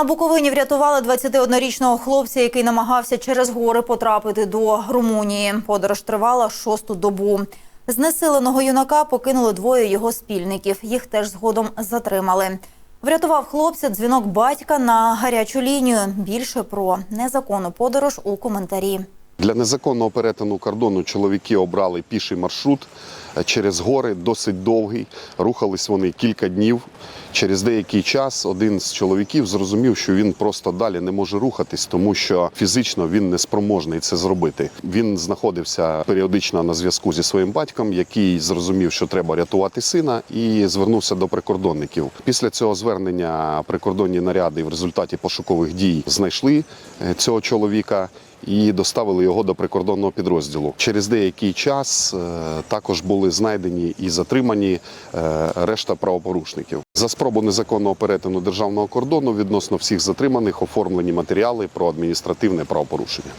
На Буковині врятували 21-річного хлопця, який намагався через гори потрапити до Румунії. Подорож тривала шосту добу. Знесиленого юнака покинули двоє його спільників. Їх теж згодом затримали. Врятував хлопця дзвінок батька на гарячу лінію. Більше про незаконну подорож у коментарі. Для незаконного перетину кордону чоловіки обрали піший маршрут е, через гори, досить довгий. Рухались вони кілька днів. Через деякий час один з чоловіків зрозумів, що він просто далі не може рухатись, тому що фізично він не спроможний це зробити. Він знаходився періодично на зв'язку зі своїм батьком, який зрозумів, що треба рятувати сина, і звернувся до прикордонників. Після цього звернення прикордонні наряди в результаті пошукових дій знайшли е, цього чоловіка і доставили його до прикордонного підрозділу. Через деякий час е, також були знайдені і затримані е, решта правопорушників. За спробу незаконного перетину державного кордону відносно всіх затриманих оформлені матеріали про адміністративне правопорушення.